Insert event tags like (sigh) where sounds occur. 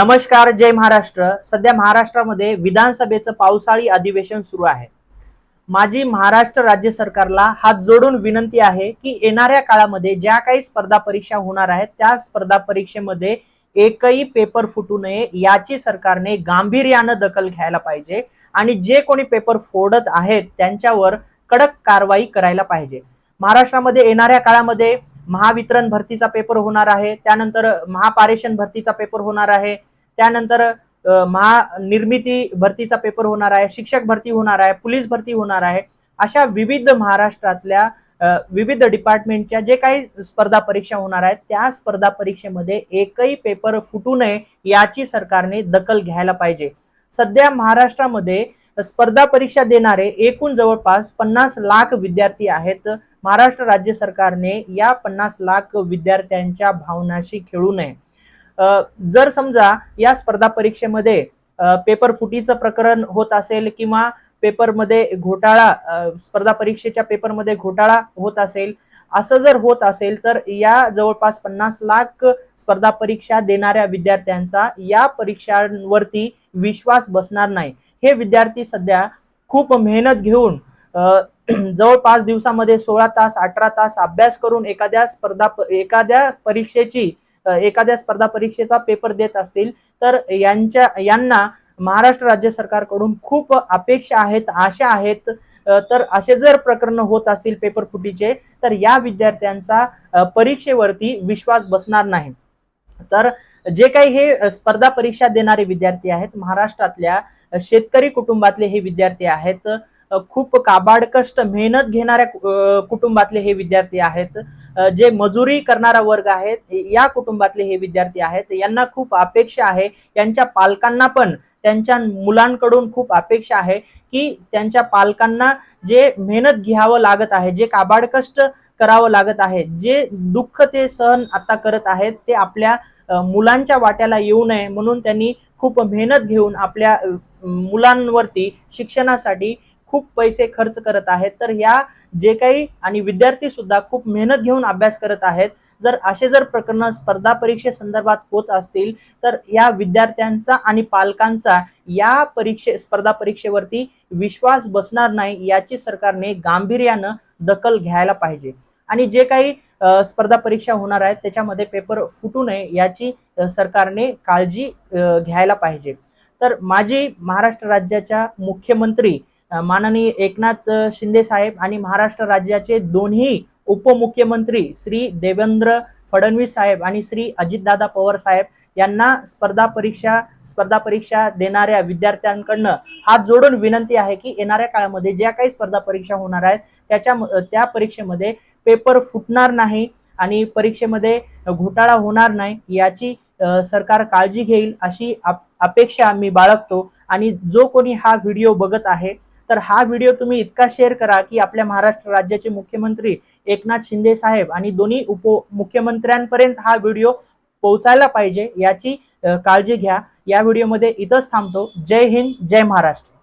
नमस्कार जय महाराष्ट्र. सध्या महाराष्ट्रामध्ये विधानसभेचं पावसाळी अधिवेशन सुरू आहे. माझी महाराष्ट्र राज्य सरकारला हात जोडून विनंती आहे की येणाऱ्या काळामध्ये ज्या काही स्पर्धा परीक्षा होणार आहेत त्या स्पर्धा परीक्षेमध्ये एकही पेपर फुटू नये याची सरकारने गांभीर्यानं दखल घ्यायला पाहिजे आणि जे कोणी पेपर फोडत आहेत त्यांच्यावर कडक कारवाई करायला पाहिजे. महाराष्ट्रामध्ये येणाऱ्या काळामध्ये महावितरण भरतीचा पेपर होणार आहे त्यानंतर महापारेषण भरतीचा पेपर होणार आहे त्यानंतर महानिर्मिती भरतीचा पेपर होणार आहे शिक्षक भरती होणार आहे पोलीस भरती होणार आहे अशा विविध महाराष्ट्रातल्या विविध डिपार्टमेंटच्या जे काही स्पर्धा परीक्षा होणार आहेत त्या स्पर्धा परीक्षेमध्ये एकही पेपर फुटू नये याची सरकारने दखल घ्यायला पाहिजे. सध्या महाराष्ट्रामध्ये स्पर्धा परीक्षा देणारे एकूण जवळपास पन्नास लाख विद्यार्थी आहेत. महाराष्ट्र राज्य सरकारने या पन्नास लाख विद्यार्थ्यांच्या भावनाशी खेळू नये. जर समजा या स्पर्धा परीक्षेमध्ये पेपर फुटीचं प्रकरण होत असेल किंवा पेपरमध्ये घोटाळा स्पर्धा परीक्षेच्या पेपरमध्ये घोटाळा होत असेल असं जर होत असेल तर या जवळपास पन्नास लाख स्पर्धा परीक्षा देणाऱ्या विद्यार्थ्यांचा या परीक्षांवरती विश्वास बसणार नाही. हे विद्यार्थी सध्या खूप मेहनत घेऊन (clears throat) जवळपास दिवसामध्ये सोळा तास अठरा तास अभ्यास करून एखाद्या स्पर्धा एखाद्या परीक्षेची एखाद्या स्पर्धा परीक्षेचा पेपर देत असतील तर यांच्या यांना महाराष्ट्र राज्य सरकारकडून खूप अपेक्षा आहेत आशा आहेत. तर असे जर प्रकरण होत असतील पेपर फुटीचे तर या विद्यार्थ्यांचा परीक्षेवरती विश्वास बसणार नाही. तर जे काही हे स्पर्धा परीक्षा देणारे विद्यार्थी आहेत महाराष्ट्रातल्या शेतकरी कुटुंबातले हे विद्यार्थी आहेत खूप काबाड कष्ट मेहनत घेणाऱ्या कुटुंबातले हे विद्यार्थी आहेत. जे मजुरी करणारा वर्ग आहेत या कुटुंबातले हे विद्यार्थी आहेत. यांना खूप अपेक्षा आहे. यांच्या पालकांना पण त्यांच्या मुलांकडून खूप अपेक्षा आहे की त्यांच्या पालकांना जे मेहनत घ्यावं लागत आहे जे काबाड कष्ट करावं लागत आहे जे दुःख ते सहन आता करत आहेत ते आपल्या मुलांच्या वाट्याला येऊ नये म्हणून त्यांनी खूप मेहनत घेऊन आपल्या मुलांवरती शिक्षणासाठी खूप पैसे खर्च करत आहेत तर ह्या जे काही आणि विद्यार्थी सुद्धा खूप मेहनत घेऊन अभ्यास करत आहेत. जर असे जर प्रकरण स्पर्धा परीक्षे संदर्भात होत असतील तर या विद्यार्थ्यांचा आणि पालकांचा या परीक्षे स्पर्धा परीक्षेवरती विश्वास बसणार नाही याची सरकारने गांभीर्यानं दखल घ्यायला पाहिजे. आणि जे काही स्पर्धा परीक्षा होणार आहेत त्याच्यामध्ये पेपर फुटू नये याची सरकारने काळजी घ्यायला पाहिजे. तर माजी महाराष्ट्र राज्याच्या मुख्यमंत्री माननीय एकनाथ शिंदे साहेब आणि महाराष्ट्र राज्याचे दोन्ही उपमुख्यमंत्री श्री देवेंद्र फडणवीस साहेब आणि श्री अजितदादा पवार साहेब यांना स्पर्धा परीक्षा स्पर्धा परीक्षा देणाऱ्या विद्यार्थ्यांकडनं हात जोडून विनंती आहे की येणाऱ्या काळामध्ये ज्या काही स्पर्धा परीक्षा होणार आहेत त्याच्या त्या परीक्षेमध्ये पेपर फुटणार नाही आणि परीक्षेमध्ये घोटाळा होणार नाही याची सरकार काळजी घेईल अशी अपेक्षा मी बाळगतो आणि जो कोणी हा व्हिडिओ बघत आहे तर हा व्हिडिओ तुम्ही इतका शेअर करा की आपल्या महाराष्ट्र राज्याचे मुख्यमंत्री एकनाथ शिंदे साहेब आणि दोन्ही उप मुख्यमंत्र्यांपर्यंत हा व्हिडिओ पोहोचायला पाहिजे याची काळजी घ्या. या व्हिडिओमध्ये इथंच थांबतो. जय हिंद जय महाराष्ट्र.